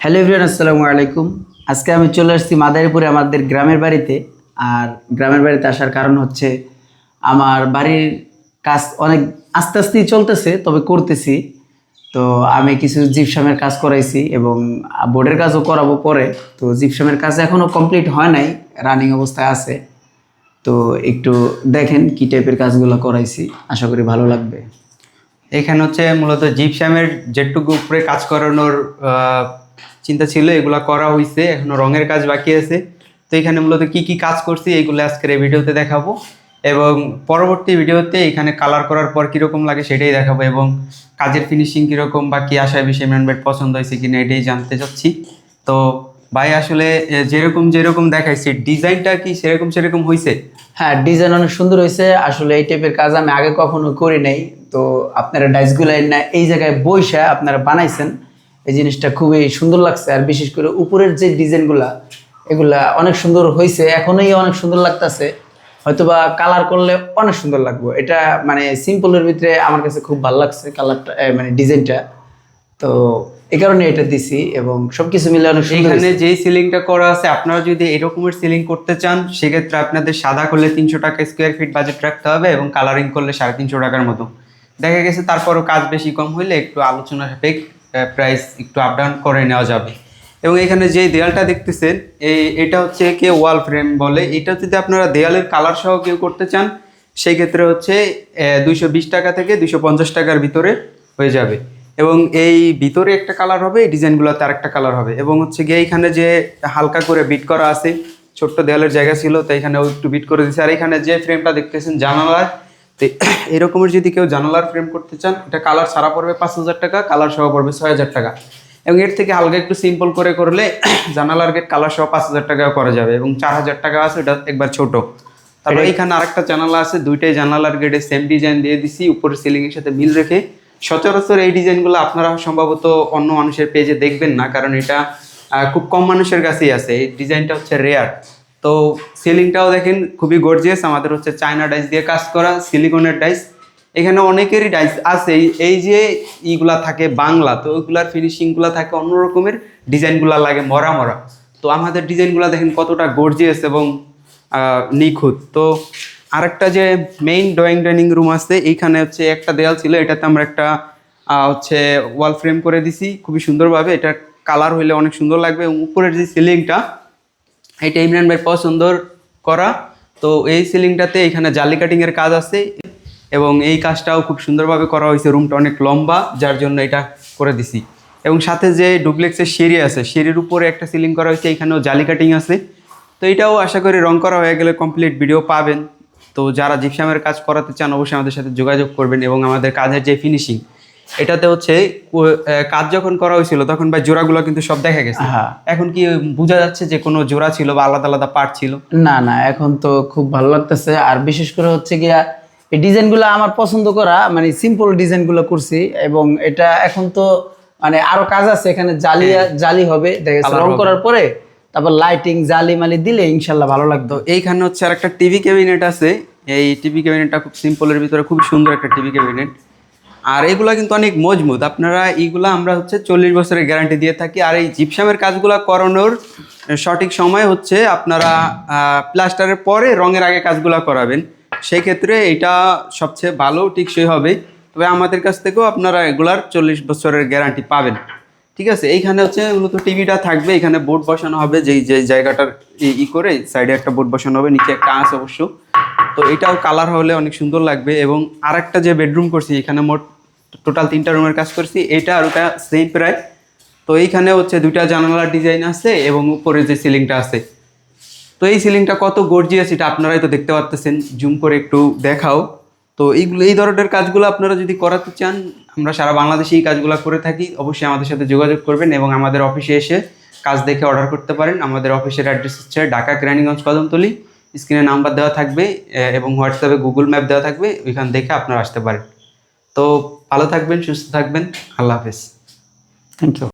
Hello everyone আসসালামু আলাইকুম। আজকে আমি চলে আসছি মাদারীপুরে আমাদের গ্রামের বাড়িতে। আর গ্রামের বাড়িতে আসার কারণ হচ্ছে আমার বাড়ির কাজ অনেক আস্তে আস্তেই চলতেছে, তবে করতেছি। তো আমি কিছু জিপসামের কাজ করাইছি এবং বোর্ডের কাজও করাবো পরে। তো জিপসামের কাজ এখনও কমপ্লিট হয় নাই, রানিং অবস্থায় আছে। তো একটু দেখেন কি টাইপের কাজগুলো করাইছি, আশা করি ভালো লাগবে। এখানে হচ্ছে মূলত জিপসামের যেটুকু উপরে কাজ করানোর চিন্তা ছিল, এগুলা করা হয়েছে এখনও রঙের কাজ বাকি আছে। তো এখানে মূলত কি কি কাজ করছি এগুলো আজকের এই ভিডিওতে দেখাবো। এবং পরবর্তী ভিডিওতে এখানে কালার করার পর কীরকম লাগে সেটাই দেখাবো, এবং কাজের ফিনিশিং কীরকম বা কী আশায় ইমরান ভাইয়ের পছন্দ হয়েছে কিনা এটাই জানতে চাচ্ছি। তো ভাই, আসলে যেরকম যেরকম দেখাইছি, ডিজাইনটা কি সেরকম সেরকম হয়েছে হ্যাঁ ডিজাইন অনেক সুন্দর হয়েছে আসলে এই টাইপের কাজ আমি আগে কখনো করি নাই। তো আপনারা ডাইসগুলো এই জায়গায় বইসা আপনারা বানাইছেন। এই জিনিসটা খুবই সুন্দর লাগছে। আর বিশেষ করে উপরের যে ডিজাইনগুলা এগুলা অনেক সুন্দর হয়েছে এখনই অনেক সুন্দর লাগতেছে। হয়তোবা কালার করলে অনেক সুন্দর লাগবে। এটা মানে সিম্পলের ভিতরে আমার কাছে খুব ভালো লাগছে কালারটা মানে ডিজাইনটা। তো এই কারণে এটা দিছি এবং সবকিছু মিলে অনেক এখানে। যেই সিলিংটা করা আছে আপনারা যদি এরকমের সিলিং করতে চান সেক্ষেত্রে আপনাদের সাদা করলে তিনশো টাকা স্কোয়ার ফিট বাজেট রাখতে হবে এবং কালারিং করলে সাড়ে তিনশো টাকার মতো। দেখা গেছে তারপরও কাজ বেশি কম হইলে একটু আলোচনা সাপেক্ষ প্রাইস একটু আপ ডাউন করে নেওয়া যাবে। এবং এখানে যে দেয়ালটা দেখতেছেন, এই এটা হচ্ছে কে ওয়াল ফ্রেম বলে। এটা যদি আপনারা দেয়ালের কালার সহ কেউ করতে চান, সেই ক্ষেত্রে হচ্ছে দুইশো বিশ টাকা থেকে দুইশো পঞ্চাশ টাকার ভিতরে হয়ে যাবে। এবং এই ভিতরে একটা কালার হবে, এই ডিজাইনগুলোতে আরেকটা কালার হবে। এবং হচ্ছে গিয়ে এইখানে যে হালকা করে বিট করা আছে, ছোট্ট দেয়ালের জায়গা ছিল তো এখানেও একটু বিট করে দিয়েছে। আর এখানে যে ফ্রেমটা দেখতেছেন, জানালার তো এরকমের যদি কেউ জানালার ফ্রেম করতে চান এটা কালার ছাড়া পড়বে পাঁচ হাজার টাকা কালার সহ পড়বে ছয় হাজার টাকা। এবং এর থেকে হালকা একটু সিম্পল করে করলে জানালার গেট কালার সহ পাঁচ হাজার টাকা করা যাবে এবং চার হাজার টাকা আছে এটা একবার ছোট। তারপরে এখানে আরেকটা জানালা আছে দুইটাই জানালার গেটে সেম ডিজাইন দিয়ে দিছি উপরে সিলিং এর সাথে মিল রেখে। সচরাচর এই ডিজাইনগুলো আপনারা সম্ভবত অন্য মানুষের পেজে দেখবেন না কারণ এটা খুব কম মানুষের কাছেই আছে। এই ডিজাইনটা হচ্ছে রেয়ার তো সিলিংটাও দেখেন খুবই গর্জিয়াস আমাদের হচ্ছে চায়না ডাইস দিয়ে কাজ করা সিলিকনের ডাইস এখানে অনেকেরই ডাইস আছে, এই- যে ইগুলা থাকে বাংলা, তো ওইগুলার ফিনিশিংগুলো থাকে অন্য রকমের, ডিজাইনগুলো লাগে মরা মরা। তো আমাদের ডিজাইনগুলো দেখেন কতটা গর্জিয়াস এবং নিখুঁত। তো আরেকটা যে মেইন ড্রয়িং ডাইনিং রুম আছে, এইখানে হচ্ছে একটা দেয়াল ছিল, এটাতে আমরা একটা হচ্ছে ওয়াল ফ্রেম করে দিছি, খুবই সুন্দরভাবে। এটা কালার হইলে অনেক সুন্দর লাগবে এবং উপরের যে সিলিংটা এটা ইমরান ভাই পছন্দ করা। তো এই সিলিংটাতে এখানে জালি কাটিংয়ের কাজ আছে এবং এই কাজটাও খুব সুন্দরভাবে করা হয়েছে। রুমটা অনেক লম্বা, যার জন্য এটা করে দিছি। এবং সাথে যে ডুপ্লেক্সের সিঁড়ি আছে, সিঁড়ির উপরে একটা সিলিং করা হয়েছে, এখানেও জালি কাটিং আছে। তো এটাও আশা করি রং করা হয়ে গেলে কমপ্লিট ভিডিও পাবেন। তো যারা জিপসামের কাজ করাতে চান, অবশ্যই আমাদের সাথে যোগাযোগ করবেন এবং আমাদের কাজের যে ফিনিশিং এটাতে হচ্ছে কাজ যখন করা হয়েছিল তখন ভাই জোড়াগুলো কিন্তু সব দেখা গেছে। হ্যাঁ। এখন কি বোঝা যাচ্ছে যে কোনো জোড়া ছিল বা আলাদা আলাদা পার্ট ছিল? না না এখন তো খুব ভালো লাগতেছে। আর বিশেষ করে হচ্ছে গিয়া এই ডিজাইনগুলো আমার পছন্দ করা মানে সিম্পল ডিজাইনগুলো করছি এবং এটা এখন তো মানে আরও কাজ আছে এখানে জালি জালি হবে দেখা রং করার পরে তারপর লাইটিং জালি মালি দিলে ইনশাল্লাহ ভালো লাগতো। এইখানে হচ্ছে আর একটা টিভি ক্যাবিনেট আছে। এই টিভি ক্যাবিনেটটা খুব সিম্পলের ভিতরে খুব সুন্দর একটা টিভি ক্যাবিনেট আর এগুলো কিন্তু অনেক মজবুত। আপনারা এইগুলা আমরা হচ্ছে চল্লিশ বছরের গ্যারান্টি দিয়ে থাকি। আর এই জিপসামের কাজগুলো করানোর সঠিক সময় হচ্ছে আপনারা প্লাস্টারের পরে রঙের আগে কাজগুলো করাবেন। সেই ক্ষেত্রে এটা সবচেয়ে ভালো, টিকসই হবে। তবে আমাদের কাছ থেকেও আপনারা এগুলার চল্লিশ বছরের গ্যারান্টি পাবেন। ঠিক আছে? এইখানে হচ্ছে মূলত টিভিটা থাকবে, এখানে বোর্ড বসানো হবে, যেই যে জায়গাটার ই- করে, সাইডে একটা বোর্ড বসানো হবে, নিচে একটা আঁচ অবশ্য। তো এটাও কালার হলে অনেক সুন্দর লাগবে এবং আরেকটা যে বেডরুম করছি, এখানে মোট টোটাল তিনটা রুমের কাজ করছি, এটা আর ওটা সেম প্রায়। তো এইখানে হচ্ছে দুইটা জানালার ডিজাইন আছে এবং উপরে যে সিলিংটা আছে। তো এই সিলিংটা কত গর্জিয়াস এটা আপনারাই তো দেখতে পাচ্তেছেন জুম করে একটু দেখাও। তো এইগুলো, এই ধরনের কাজগুলো আপনারা যদি করাতে চান, আমরা সারা বাংলাদেশে এই কাজগুলো করে থাকি। অবশ্যই আমাদের সাথে যোগাযোগ করবেন এবং আমাদের অফিসে এসে কাজ দেখে অর্ডার করতে পারেন। আমাদের অফিসের অ্যাড্রেস হচ্ছে ঢাকা কেরানীগঞ্জ কদমতলি। স্ক্রিনে নাম্বার দেওয়া থাকবে এবং হোয়াটসঅ্যাপে গুগল ম্যাপ দেওয়া থাকবে, ওইখান দেখে আপনারা আসতে পারেন। তো ভালো থাকবেন, সুস্থ থাকবেন। আল্লাহ হাফেজ। Thank you